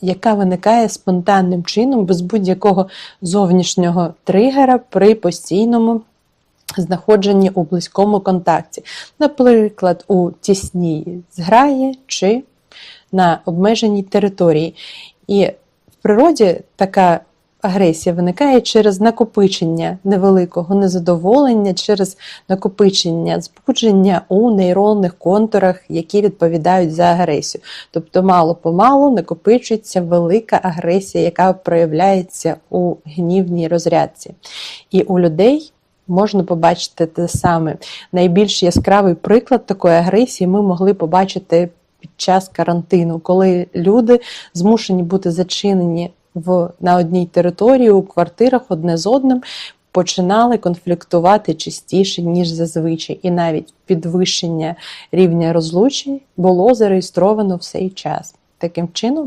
яка виникає спонтанним чином без будь-якого зовнішнього тригера при постійному знаходженні у близькому контакті, наприклад, у тісній зграї чи на обмеженій території. І в природі така агресія виникає через накопичення невеликого незадоволення, через накопичення збудження у нейронних контурах, які відповідають за агресію. Тобто, мало-помалу накопичується велика агресія, яка проявляється у гнівній розрядці. І у людей можна побачити те саме. Найбільш яскравий приклад такої агресії ми могли побачити під час карантину, коли люди змушені бути зачинені в, на одній території у квартирах одне з одним. Починали конфліктувати частіше, ніж зазвичай, і навіть підвищення рівня розлучень було зареєстровано в цей час. Таким чином, ми